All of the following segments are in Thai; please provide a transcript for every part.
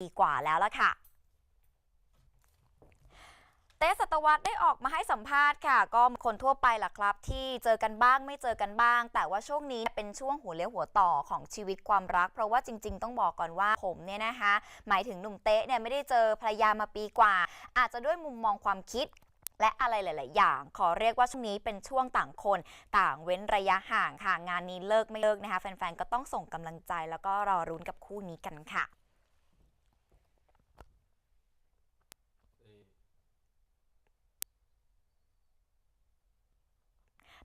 ปีกว่าแล้วละค่ะเต้สัตวัตได้ออกมาให้สัมภาษณ์ค่ะ ก็คนทั่วไปล่ะครับ ที่เจอกันบ้างไม่เจอกันบ้าง แต่ว่าช่วงนี้เป็นช่วงหัวเลี้ยวหัวต่อของชีวิตความรัก เพราะว่าจริง ๆ ต้องบอกก่อนว่าผมเนี่ยนะคะ หมายถึงหนุ่มเต้เนี่ยไม่ได้เจอภรรยามาปีกว่า อาจจะด้วยมุมมองความคิดและอะไรหลาย ๆ อย่าง ขอเรียกว่าช่วงนี้เป็นช่วงต่างคน ต่างเว้นระยะห่างค่ะงานนี้เลิกไม่เลิกนะคะ แฟน ๆ ก็ต้องส่งกำลังใจแล้วก็รอรุ้นกับคู่นี้กันค่ะ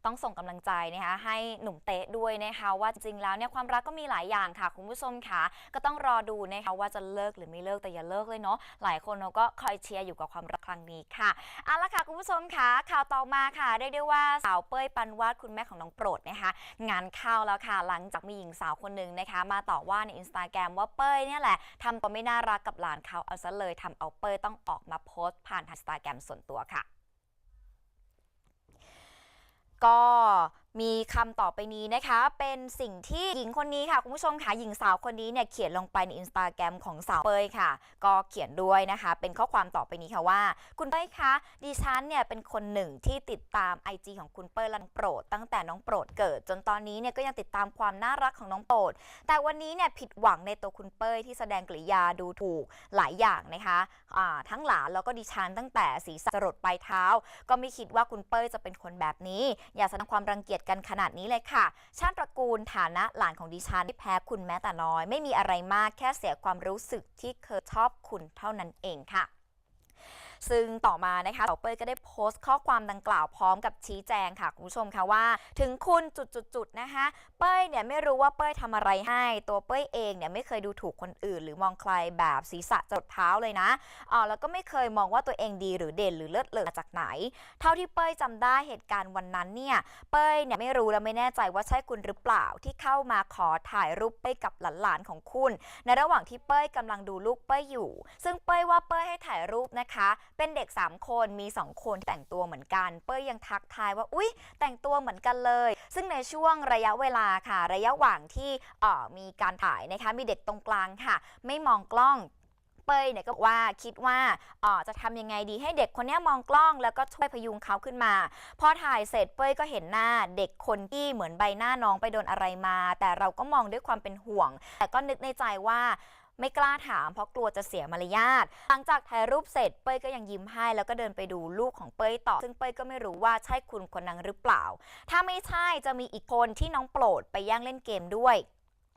ต้องส่งกำลังใจนะคะให้หนุ่มเตะด้วยนะคะว่าจริงๆแล้วเนี่ยความรักก็มีหลายอย่างค่ะ คุณผู้ชมค่ะก็ต้องรอดูนะคะว่าจะเลิกหรือไม่เลิกแต่อย่าเลิกเลยเนาะหลายคนเราก็คอยเชียร์อยู่กับความรักครั้งนี้ค่ะเอาละค่ะคุณผู้ชมค่ะข่าวต่อมาค่ะเรียกได้ว่าสาวเป้ยปันวาดคุณแม่ของน้องโปรดนะคะงานเข้าแล้วค่ะ หลังจากมีหญิงสาวคนหนึ่งนะคะ มาต่อว่าในอินสตาแกรมว่าเป้ยเนี่ยแหละทำตัวไม่น่ารักกับหลานเขาเอาซะเลยทำเอาเป้ยต้องออกมาโพสต์ผ่านอินสตาแกรมส่วนตัวค่ะ ก็ มีคำต่อไปนี้นะคะ เป็นสิ่งที่หญิงคนนี้ค่ะ คุณผู้ชมค่ะหญิงสาวคนนี้เนี่ยเขียนลงไปในอินสตาแกรมของสาวเปยค่ะ ก็เขียนด้วยนะคะ เป็นข้อความต่อไปนี้ค่ะว่า คุณเป้ยคะดิฉันเนี่ยเป็นคนหนึ่งที่ติดตาม IG ของคุณเป้ยและน้องโปรด ตั้งแต่น้องโปรดเกิด จนตอนนี้เนี่ยก็ยังติดตามความน่ารักของน้องโปรด แต่วันนี้เนี่ยผิดหวังในตัวคุณเป้ยที่แสดงกริยาดูถูกหลายอย่างนะคะทั้งหลานแล้วก็ดิฉันตั้งแต่ศีรษะจรดปลายเท้า ก็ไม่คิดว่าคุณเป้ยจะเป็นคนแบบนี้ อย่าแสดงความรังเกียจกันขนาดนี้เลยค่ะ ชาติตระกูลฐานะหลานของดิฉันที่แพ้คุณแม้แต่น้อย ไม่มีอะไรมากแค่เสียความรู้สึกที่เคยชอบคุณเท่านั้นเองค่ะ ซึ่งต่อมานะคะสาวเป้ยก็ได้โพสต์ข้อความดังกล่าวพร้อมกับชี้แจงค่ะคุณผู้ชมค่ะว่า ถึงคุณจุดๆนะคะ เป้ยเนี่ยไม่รู้ว่าเป้ยทำอะไรให้ ตัวเป้ยเองเนี่ยไม่เคยดูถูกคนอื่น หรือมองใครแบบศีรษะจดเท้าเลยนะอ๋อแล้วก็ไม่เคยมองว่าตัวเองดีหรือเด่นหรือเลิศเลอมาจากไหน เท่าที่เป้ยจำได้เหตุการณ์วันนั้นเนี่ยเป้ยเนี่ยไม่รู้และไม่แน่ใจว่าใช่คุณหรือเปล่าที่เข้ามาขอถ่ายรูปเป้ยกับหลานๆของคุณ ในระหว่างที่เป้ยกำลังดูลูกเป้ยอยู่ ซึ่งเป้ยว่าเป้ยให้ถ่ายรูปนะคะเป็นเด็ก 3 คนมี 2 คนที่แต่งตัวเหมือนกัน เป้ยยังทักทายว่าอุ๊ย แต่งตัวเหมือนกันเลย ซึ่งในช่วงระยะเวลาค่ะ ระยะหว่างที่ออมีการถ่ายนะคะมีเด็กตรงกลางค่ะ ไม่มองกล้องเป้ยเนี่ยก็บอกว่าคิดว่าออจะทำยังไงดีให้เด็กคนนี้มองกล้องแล้วก็ช่วยพยุงเขาขึ้นมา พอถ่ายเสร็จเป้ยก็เห็นหน้าเด็กคนที่เหมือนใบหน้าน้องไปโดนอะไรมา แต่เราก็มองด้วยความเป็นห่วง แต่ก็นึกในใจว่า ไม่กล้าถามเพราะกลัวจะเสียมารยาท หลังจากถ่ายรูปเสร็จเป้ยก็ยังยิ้มให้ แล้วก็เดินไปดูลูกของเป้ยต่อ ซึ่งเป้ยก็ไม่รู้ว่าใช่คุณคนนั้นหรือเปล่า ถ้าไม่ใช่จะมีอีกคนที่น้องโปรดไปแย่งเล่นเกมด้วย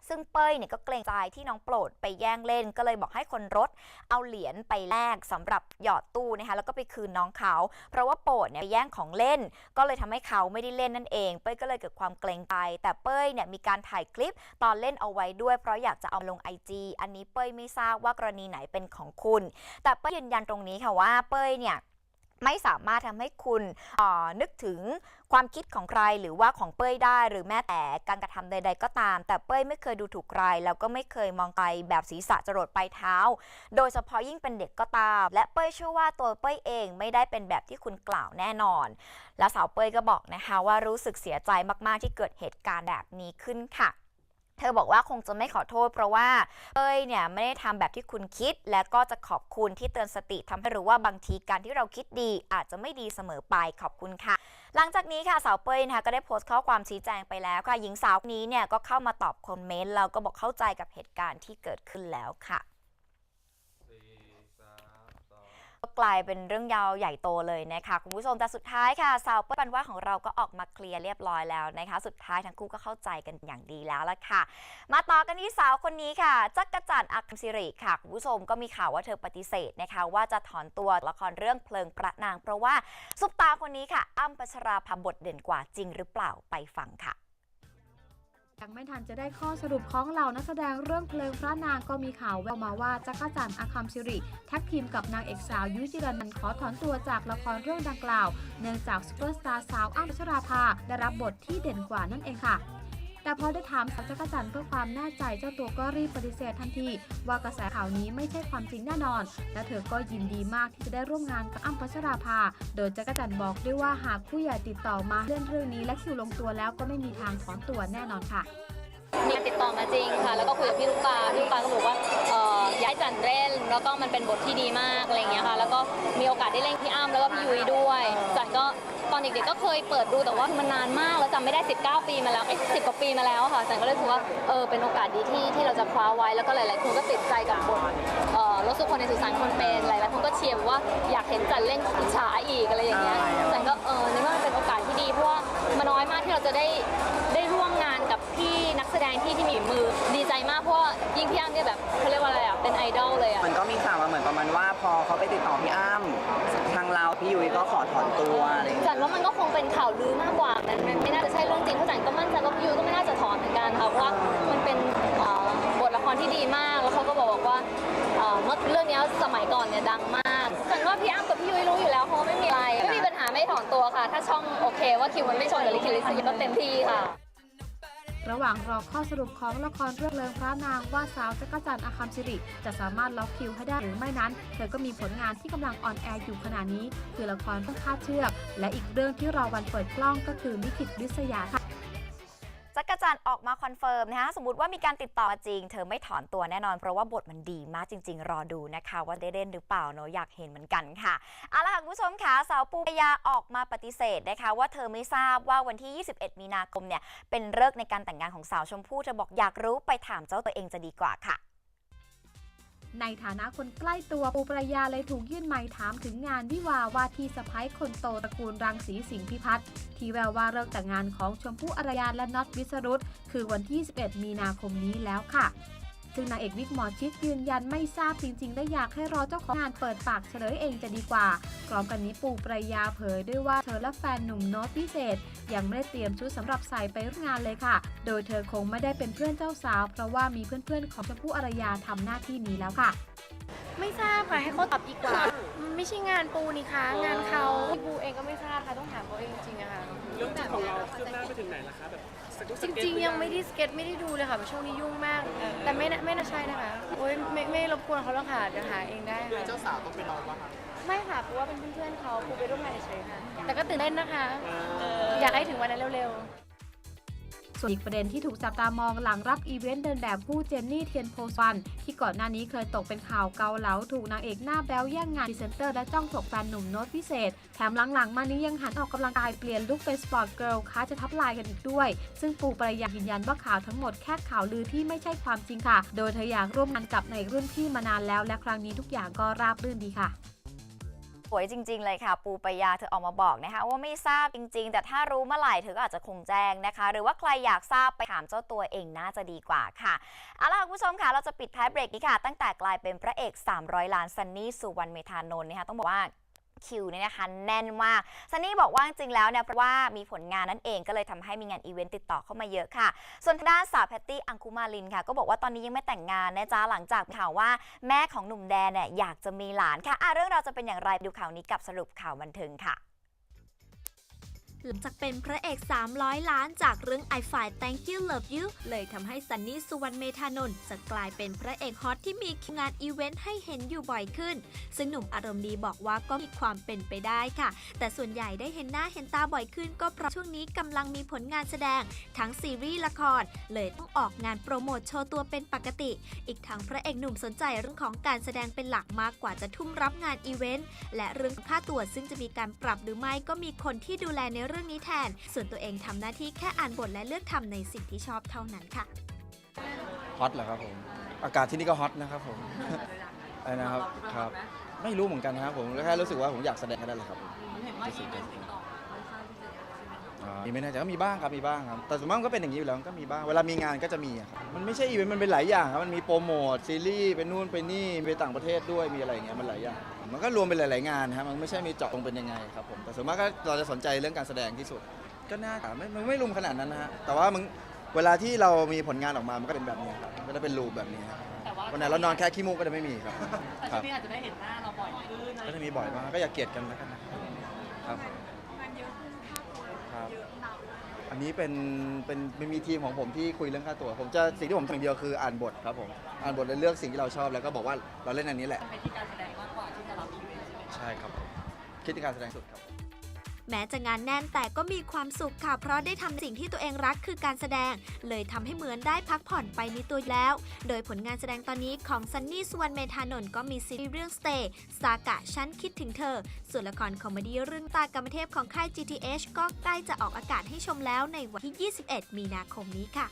ซึ่งเป้ยเนี่ยก็เกรงใจที่น้องโปรดไปแย่งเล่น ก็เลยบอกให้คนรถเอาเหรียญไปแลกสำหรับหยอดตู้นะคะแล้วก็ไปคืนน้องเขา เพราะว่าโปรดเนี่ยไปแย่งของเล่น ก็เลยทำให้เขาไม่ได้เล่นนั่นเอง เป้ยก็เลยเกิดความเกรงใจ แต่เป้ยเนี่ยมีการถ่ายคลิปตอนเล่นเอาไว้ด้วย เพราะอยากจะเอาลง IG อันนี้เป้ยไม่ทราบว่ากรณีไหนเป็นของคุณ แต่เป้ยยืนยันตรงนี้ค่ะว่าเป้ยเนี่ย ไม่สามารถทำให้คุณออนึกถึงความคิดของใครหรือว่าของเป้ยได้หรือแม้แต่การกระทำใด ๆ ก็ตาม แต่เป้ยไม่เคยดูถูกใคร แล้วก็ไม่เคยมองใครแบบศีรษะจรดปลายเท้า โดยเฉพาะยิ่งเป็นเด็กก็ตาม และเป้ยเชื่อว่าตัวเป้ยเองไม่ได้เป็นแบบที่คุณกล่าวแน่นอน และสาวเป้ยก็บอกนะคะว่ารู้สึกเสียใจมากๆที่เกิดเหตุการณ์แบบนี้ขึ้นค่ะ เธอบอกว่าคงจะไม่ขอโทษเพราะว่าเอ้ยเนี่ยไม่ได้ทำแบบที่คุณคิด และก็จะขอบคุณที่เตือนสติทำให้รู้ว่าบางทีการที่เราคิดดีอาจจะไม่ดีเสมอไปขอบคุณค่ะ หลังจากนี้ค่ะสาวเป้ยนะคะก็ได้โพสต์ข้อความชี้แจงไปแล้วค่ะ หญิงสาวคนนี้เนี่ยก็เข้ามาตอบคอมเมนต์แล้วก็บอกเข้าใจกับเหตุการณ์ที่เกิดขึ้นแล้วค่ะ สี่สามสอง ก็กลายเป็นเรื่องยาวใหญ่โตเลยนะคะคุณผู้ชมแต่สุดท้ายค่ะสาวเปิ้ลปันว่าของเราก็ออกมาเคลียร์เรียบร้อยแล้วนะคะ สุดท้ายทั้งคู่ก็เข้าใจกันอย่างดีแล้วละค่ะ มาต่อกันที่สาวคนนี้ค่ะจักรจันทร์อัคมศิริค่ะคุณผู้ชมก็มีข่าวว่าเธอปฏิเสธนะคะ ว่าจะถอนตัวละครเรื่องเพลิงพระนาง เพราะว่าซุปตาคนนี้ค่ะอ้ำพัชราภาบทเด่นกว่าจริงหรือเปล่าไปฟังค่ะ ยังไม่ทันจะได้ข้อสรุปของเหล่านักแสดงเรื่องเพลิงพระนางก็มีข่าวแววมาว่าจักรจันทร์อาคัมชิริแท็กทีมกับนางเอกสาวยุ้ยจิรันันขอถอนตัวจากละครเรื่องดังกล่าว เนื่องจากซุปเปอร์สตาร์สาวอ้ำพัชราภาได้รับบทที่เด่นกว่านั่นเองค่ะ แต่พอได้ถามสาวจักรจันทร์เพื่อความแน่ใจเจ้าตัวก็รีบปฏิเสธทันที ว่ากระแสข่าวนี้ไม่ใช่ความจริงแน่นอน และเธอก็ยินดีมากที่จะได้ร่วมงานกับอ้มพัชราภา โดยจักรจันทร์บอกด้วยว่าหากผู้ใหญ่ติดต่อมาเรื่องเรื่องนี้และคิวลงตัวแล้วก็ไม่มีทางถอนตัวแน่นอนค่ะ ติดต่อมาจริงค่ะ แล้วก็คุยกับพี่ลูกปลาพี่ลูกปลาก็บอกว่าเอ่อย้ายจันเล่น แล้วก็มันเป็นบทที่ดีมากอะไรอย่างเงี้ยค่ะ แล้วก็มีโอกาสได้เล่นพี่อ้ำแล้วก็พี่ยุ้ยด้วย จันก็ตอนเด็กๆก็เคยเปิดดูแต่ว่ามันนานมากแล้วจำไม่ได้ 19 ปีมาแล้วเอ้ย10กว่าปีมาแล้วค่ะจันก็เลยรู้สึกว่าเออเป็นโอกาสดีที่ที่เราจะคว้าไว้แล้วก็หลายๆคนก็ติดใจกับบทเอ่อรถสุคนในสุสานคนเป็นหลายๆคนก็เชียร์ว่าอยากเห็นจันเล่นอิจฉาอีกอะไรอย่างเงี้ย ดอลเลยอะ มันก็มีข่าวมาเหมือนประมาณว่าพอเขาไปติดต่อพี่อ้ำทางเราพี่ยุ้ยก็ขอถอนตัวอะไรอย่างเงี้ยจันว่ามันก็คงเป็นข่าวลือมากกว่ามันมันไม่น่าจะใช่เรื่องจริงเพราะจันก็มั่นใจว่าพี่ยูก็ไม่น่าจะถอนเหมือนกันค่ะเพราะว่ามันเป็นเอ่อบทละครที่ดีมากแล้วเขาก็บอกว่าเอ่อเมื่อเรื่องเนี้ยสมัยก่อนเนี่ยดังมากจันว่าพี่อ้ำกับพี่ยุ้ยรู้อยู่แล้วเขาไม่มีอะไรไม่มีปัญหาไม่ถอนตัวค่ะ ถ้าช่องโอเคว่าคิวมันไม่ชนกับลิขิตลิศก็เต็มที่ค่ะ ระหว่างรอข้อสรุปของละครเรื่องเลิงพระนางว่าสาวจักรจันทร์อาคัมสิริ จะสามารถล็อกคิวให้ได้หรือไม่นั้น เธอก็มีผลงานที่กำลังออนแอร์อยู่ขณะนี้ คือละครเรื่องคาดเชือก และอีกเรื่องที่รอวันเปิดกล้องก็คือลิขิตวิษยาค่ะ จักรจันทร์ออกมาคอนเฟิร์มนะคะสมมติว่ามีการติดต่อจริง เธอไม่ถอนตัวแน่นอน เพราะว่าบทมันดีมากจริง ๆ รอดูนะคะ ว่าได้เล่นหรือเปล่าเนาะอยากเห็นเหมือนกันค่ะเอาล่ะครคุณผู้ชมค่ะสาวปูปรายาออกมาปฏิเสธนะคะ ว่าเธอไม่ทราบว่าวันที่ 21 มีนาคมเนี่ยเป็นเลิกษ์ในการแต่งงานของสาวชมพู่เธอบอกอยากรู้ไปถามเจ้าตัวเองจะดีกว่าค่ะ ในฐานะคนใกล้ตัวปูปรยาเลยถูกยื่นไม้ถามถึงงานวิวาว่าที่สะพ้ายคนโตตระกูลรังสีสิงห์พิพัฒน์ที่แววว่าเลิกแต่งงานของชมพู่อารยาและน็อตวิสรุตคือวันที่21มีนาคมนี้แล้วค่ะ ซึ่งนางเอกวิกหมอชิดยืนยันไม่ทราบจริง ๆ และอยากให้รอเจ้าของงานเปิดปากเฉลยเองจะดีกว่าพร้อมกันนี้ปูปรายาเผยด้วยว่าเธอและแฟนหนุ่มโน้ตพิเศษ ยังไม่ได้เตรียมชุดสำหรับใส่ไปร่วมงานเลยค่ะ โดยเธอคงไม่ได้เป็นเพื่อนเจ้าสาว เพราะว่ามีเพื่อนๆของชมพู่อารยาทำหน้าที่นี้แล้วค่ะ ไม่ทราบค่ะให้เขาตอบดีกว่ามันไม่ใช่งานปูนี่คะงานเขาปูเองก็ไม่ทราบค่ะต้องถามเขาเองจริงๆอะค่ะเรื่องของเราคืบหน้าไปถึงไหนแล้วคะแบบ สเก็ตจริงๆ ยังไม่ได้สเก็ตไม่ได้ดูเลยค่ะช่วงนี้ยุ่งมาก แต่ไม่น่าไม่น่าใช่นะคะโอ้ยไม่ไม่รบกวนเขาแล้วค่ะเดี๋ยวหาเองได้ค่ะเจ้าสาวต้องเป็นเราปะคะไม่ค่ะปูว่าเป็นเพื่อนๆเขาปูไปร่วมงานเฉยๆค่ะแต่ก็ตื่นเต้นนะคะ อยากให้ถึงวันนั้นเร็วๆ ส่วนอีกประเด็นที่ถูกจับตามองหลังรับอีเวนต์เดินแบบคู่เจนนี่เทียนโพสวัน ที่ก่อนหน้านี้เคยตกเป็นข่าวเกาเหลาถูกนางเอกหน้าแบ๊วแย่งงานพรีเซนเตอร์และจ้องฉกแฟนหนุ่มโน้ตพิเศษ แถมหลังๆ มานี้ยังหันออกกำลังกายเปลี่ยนลุคเป็นสปอร์ตเกิร์ลค้าจะทับลายกันอีกด้วย ซึ่งปูปรายายืนยันว่าข่าวทั้งหมดแค่ข่าวลือที่ไม่ใช่ความจริงค่ะ โดยเธออยากร่วมงานกับนางเรุ่นพี่มานานแล้ว และครั้งนี้ทุกอย่างก็ราบรื่นดีค่ะ สวยจริง ๆ เลยค่ะ ปูปยาเธอออกมาบอกนะคะ ว่าไม่ทราบจริง ๆ แต่ถ้ารู้เมื่อไหร่เธอก็อาจจะคงแจ้งนะคะ หรือว่าใครอยากทราบไปถามเจ้าตัวเองน่าจะดีกว่าค่ะเอาล่ะคุณผู้ชมค่ะเราจะปิดท้ายเบรกนี้ค่ะ ตั้งแต่กลายเป็นพระเอก 300 ล้านซันนี่สุวรรณเมธานนท์นะคะต้องบอกว่า คิวเนี่ยนะคะแน่นมากซันนี่บอกว่าจริงๆแล้วเนี่ยเพราะว่ามีผลงานนั่นเองก็เลยทำให้มีงานอีเวนต์ติดต่อเข้ามาเยอะค่ะ ส่วนทางด้านสาวแพตตี้อังคุมาลินค่ะ ก็บอกว่าตอนนี้ยังไม่แต่งงานนะจ๊ะหลังจากข่าวว่าแม่ของหนุ่มแดนเนี่ยอยากจะมีหลานค่ะะเรื่องเราวจะเป็นอย่างไรดูข่าวนี้กับสรุปข่าวบันเทิงค่ะ หลังจากเป็นพระเอก 300 ล้านจากเรื่อง I Fight Thank You Love You เลยทำให้ซันนี่สุวรรณเมธานนท์จะกลายเป็นพระเอกฮอตที่มีงานอีเวนต์ให้เห็นอยู่บ่อยขึ้น ซึ่งหนุ่มอารมณ์ดีบอกว่าก็มีความเป็นไปได้ค่ะ แต่ส่วนใหญ่ได้เห็นหน้าเห็นตาบ่อยขึ้น ก็เพราะช่วงนี้กำลังมีผลงานแสดง ทั้งซีรีส์ละคร เลยต้องออกงานโปรโมทโชว์ตัวเป็นปกติ อีกทั้งพระเอกหนุ่มสนใจเรื่องของการแสดงเป็นหลักมากกว่าจะทุ่มรับงานอีเวนต์และเรื่องค่าตัวซึ่งจะมีการปรับหรือไม่ก็มีคนที่ดูแลในเรื่องนี้แทน ส่วนตัวเองทำหน้าที่แค่อ่านบทและเลือกทำในสิ่งที่ชอบเท่านั้นค่ะ ฮอตเหรอครับผม อากาศที่นี่ก็ฮอตนะครับผม อะไรนะครับ ครับ ไม่รู้เหมือนกันครับผมแค่รู้สึกว่าผมอยากแสดงแค่นั้นแหละครับผมรู้สึกอ่ามี ไม่แน่ใจก็มีบ้างครับมีบ้างครับแต่ส่วนมากมันก็เป็นอย่างนี้อยู่แล้วมันก็มีบ้างเวลามีงานก็จะมีอะครับมันไม่ใช่อีเวนต์มันเป็นหลายอย่างครับมันมีโปรโมทซีรีส์เป็นนู่นไปนี่ไปต่างประเทศด้วยมีอะไรอย่างเงี้ยมันหลายอย่างมันก็รวมเป็นหลาย ๆงานครับมันไม่ใช่มีเจาะตรงเป็นยังไงครับผมแต่ส่วนมากก็เราจะสนใจเรื่องการแสดงที่สุด ก็น่าจะไม่มันไม่รุมขนาดนั้นนะฮะแต่ว่ามึงเวลาที่เรามีผลงานออกมามันก็เป็นแบบนี้ครับมันก็เป็นรูปแบบนี้ครับวันไหนเรานอนแค่ขี้มูกก็จะไม่มีครับครับอาจจะได้เห็นหน้าเราบ่อยขึ้นก็จะมีบ่อยมากก็อย่าเกลียดกันแล้วกันนะครับครับ อันนี้เป็นเป็นเป็นมีทีมของผมที่คุยเรื่องค่าตัว ผมจะสิ่งที่ผมทำอย่างเดียวคืออ่านบทครับผมอ่านบทแล้วเลือกสิ่งที่เราชอบแล้วก็บอกว่าเราเล่นอันนี้แหละ เป็นที่การแสดงมากกว่าที่จะรับอีเวนต์ใช่ครับผมคิดที่การแสดงสุดครับ แม้จะงานแน่นแต่ก็มีความสุขค่ะ เพราะได้ทำสิ่งที่ตัวเองรักคือการแสดง เลยทำให้เหมือนได้พักผ่อนไปในตัวแล้ว โดยผลงานแสดงตอนนี้ของซันนี่สุวรรณเมธานนท์ก็มีซีรีส์เรื่อง Stay สากะฉันคิดถึงเธอ ส่วนละครคอมเมดี้เรื่องตากรรมเทพของค่าย GTH ก็ใกล้จะออกอากาศให้ชมแล้วในวันที่ 21 มีนาคมนี้ค่ะ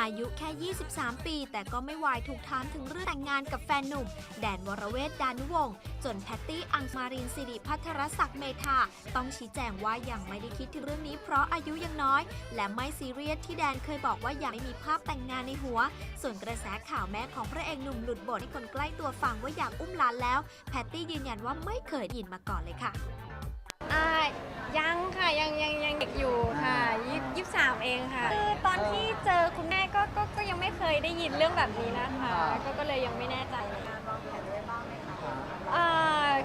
อายุแค่ 23 ปี แต่ก็ไม่วายถูกถามถึงเรื่องแต่งงานกับแฟนหนุ่ม แดนวรเวทดานุวงศ์จนแพตตี้อังมารินสิริพัทรศักดิ์เมธาต้องชี้แจงว่ายังไม่ได้คิดถึงเรื่องนี้เพราะอายุยังน้อย และไม่ซีเรียสที่แดนเคยบอกว่ายังไม่มีภาพแต่งงานในหัว ส่วนกระแสข่าวแม่ของพระเอกหนุ่มหลุดบทให้คนใกล้ตัวฟังว่าอยากอุ้มหลานแล้ว แพตตี้ยืนยันว่าไม่เคยยินมาก่อนเลยค่ะ อ่ายังค่ะยังยังยังเด็กอยู่ค่ะยี่สิบสามเองค่ะ คือตอนที่เจอคุณแม่ ก็ก็ก็ยังไม่เคยได้ยินเรื่องแบบนี้นะคะ ก็ก็เลยยังไม่แน่ใจเลยอ่า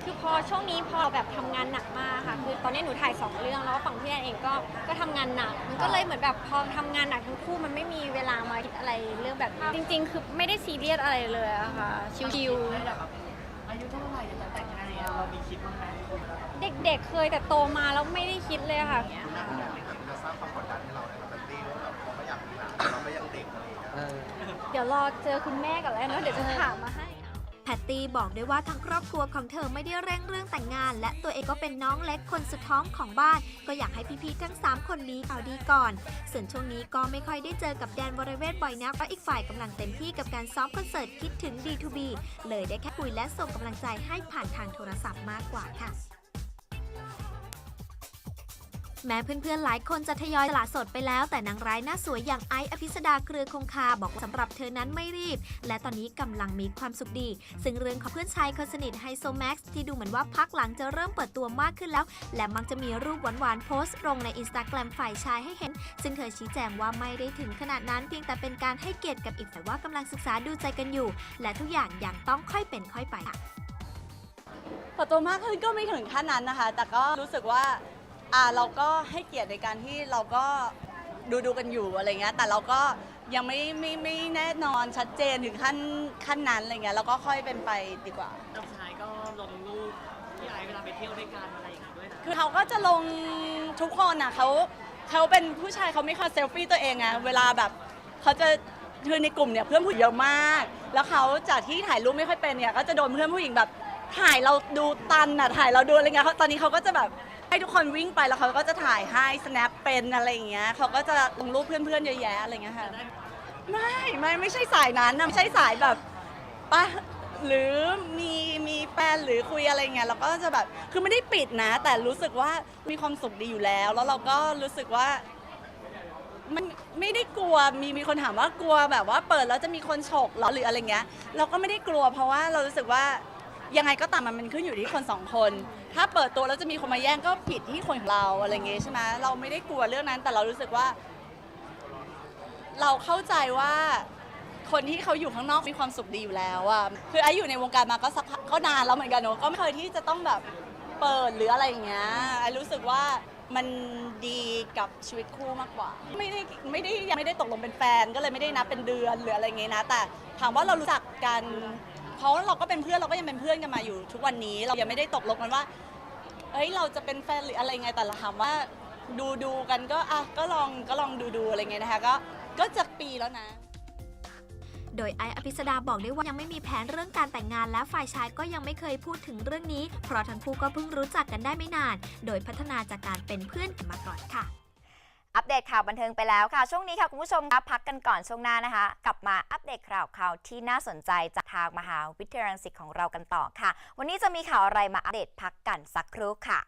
คือพอช่วงนี้พอแบบทำงานหนักมากค่ะ คือตอนนี้หนูถ่ายสองเรื่องแล้วก็ฝั่งพี่แอนเองก็ก็ทำงานหนัก มันก็เลยเหมือนแบบพอทำงานหนักทั้งคู่มันไม่มีเวลามาคิดอะไรเรื่องแบบนี้จริง ๆ คือไม่ได้ซีเรียสอะไรเลยอะค่ะ ชิวๆ อายุเท่าไหร่จะแต่งงานเนี่ยเรามีคิดบ้างไหมเด็กๆ เคยแต่โตมาแล้วไม่ได้คิดเลยค่ะ เดี๋ยวรอเจอคุณแม่ก่อนแล้วนะเดี๋ยวจะถามมาให้ แพตตี้บอกด้วยว่าทั้งครอบครัวของเธอไม่ได้เร่งเรื่องแต่งงาน และตัวเองก็เป็นน้องเล็กคนสุดท้องของบ้าน ก็อยากให้พี่ๆทั้ง 3 คนนี้ข่าวดีก่อน ส่วนช่วงนี้ก็ไม่ค่อยได้เจอกับแดนวรเวทบ่อยนักเพราะอีกฝ่ายกำลังเต็มที่กับการซ้อมคอนเสิร์ตคิดถึง D2B เลยได้แค่คุยและส่งกำลังใจให้ผ่านทางโทรศัพท์มากกว่าค่ะ แม้เพื่อนๆ หลายคนจะทยอยตลาดสดไปแล้ว แต่นางร้ายหน้าสวยอย่างไอซ์อภิสดาเครือคงคาบอกว่าสำหรับเธอนั้นไม่รีบ และตอนนี้กำลังมีความสุขดี ซึ่งเรื่องของเพื่อนชายคนสนิทไฮโซแม็กซ์ที่ดูเหมือนว่าพักหลังจะเริ่มเปิดตัวมากขึ้นแล้ว และมักจะมีรูปหวานๆโพสต์ลงในอินสตาแกรมฝ่ายชายให้เห็น ซึ่งเธอชี้แจงว่าไม่ได้ถึงขนาดนั้นเพียงแต่เป็นการให้เกียรติกับอีกฝ่ายว่ากำลังศึกษาดูใจกันอยู่ และทุกอย่างยังต้องค่อยเป็นค่อยไปค่ะเปิดตัวมากขึ้นก็ไม่ถึงขั้นนั้นนะคะ แต่ก็รู้สึกว่า อ่าเราก็ให้เกียรติในการที่เราก็ดูดูกันอยู่อะไรเงี้ยแต่เราก็ยังไม่ไม่ไม่แน่นอนชัดเจนถึงขั้นขั้นนั้นอะไรเงี้ยเราก็ค่อยเป็นไปดีกว่าน้องชายก็ลงรูปพี่ไอซ์เวลาไปเที่ยวด้วยกันอะไรอย่างเงี้ยด้วยนะคือเขาก็จะลงทุกคนอะเขาเขาเป็นผู้ชายเขาไม่ค่อยเซลฟี่ตัวเองไงเวลาแบบเขาจะคือในกลุ่มเนี่ยเพื่อนผู้หญิงเยอะมาก แล้วเขาจากที่ถ่ายรูปไม่ค่อยเป็นเนี่ยก็จะโดนเพื่อนผู้หญิงแบบถ่ายเราดูตันอะถ่ายเราดูอะไรเงี้ยเขาตอนนี้เขาก็จะแบบ ให้ทุกคนวิ่งไปแล้วเขาก็จะถ่ายให้ snap เป็นอะไรอย่างเงี้ยเขาก็จะลงรูปเพื่อนๆเยอะแยะอะไรเงี้ยค่ะไม่ไม่ไม่ใช่สายนั้นนะไม่ใช่สายแบบปะหรือมีมีแฟนหรือคุยอะไรเงี้ยเราก็จะแบบคือไม่ได้ปิดนะ แต่รู้สึกว่ามีความสุขดีอยู่แล้ว แล้วเราก็รู้สึกว่า มันไม่ได้กลัวมีมีคนถามว่ากลัวแบบว่าเปิดแล้วจะมีคนฉกเหรอหรืออะไรเงี้ย เราก็ไม่ได้กลัวเพราะว่าเรารู้สึกว่า ยังไงก็ตามมันมันขึ้นอยู่ที่คนสองคน ถ้าเปิดตัวแล้วจะมีคนมาแย่งก็ผิดที่คนของเราอะไรเงี้ยใช่ไหมเราไม่ได้กลัวเรื่องนั้นแต่เรารู้สึกว่า เราเข้าใจว่าคนที่เขาอยู่ข้างนอกมีความสุขดีอยู่แล้วอะคือไอ้อยู่ในวงการมาก็สักพักก็นานแล้วเหมือนกันเนอะก็ไม่เคยที่จะต้องแบบเปิดหรืออะไรอย่างเงี้ยไอ้รู้สึกว่ามันดีกับชีวิตคู่มากกว่า ไม่ได้ไม่ได้ยังไม่ได้ตกลงเป็นแฟนก็เลยไม่ได้นับเป็นเดือนหรืออะไรเงี้ยนะ แต่ถามว่าเรารู้จักกัน เพราะเราก็เป็นเพื่อนเราก็ยังเป็นเพื่อนกันมาอยู่ทุกวันนี้เรายังไม่ได้ตกลงกันว่าเอ้ยเราจะเป็นแฟนหรืออะไรไงแต่เราถามว่าดูดูกันก็อะก็ลองก็ลองดูดูอะไรเงี้ยนะคะก็ก็จะปีแล้วนะ โดยไออภิสดาบอกได้ว่ายังไม่มีแผนเรื่องการแต่งงานและฝ่ายชายก็ยังไม่เคยพูดถึงเรื่องนี้ เพราะทั้งคู่ก็เพิ่งรู้จักกันได้ไม่นาน โดยพัฒนาจากการเป็นเพื่อนกันมาก่อนค่ะ อัปเดตข่าวบันเทิงไปแล้วค่ะ ช่วงนี้ค่ะคุณผู้ชมคะพักกันก่อนช่วงหน้านะคะ กลับมาอัปเดตข่าวข่าวที่น่าสนใจจากทางมหาวิทยาลัยศิษย์ของเรากันต่อค่ะ วันนี้จะมีข่าวอะไรมาอัปเดตพักกันสักครู่ค่ะ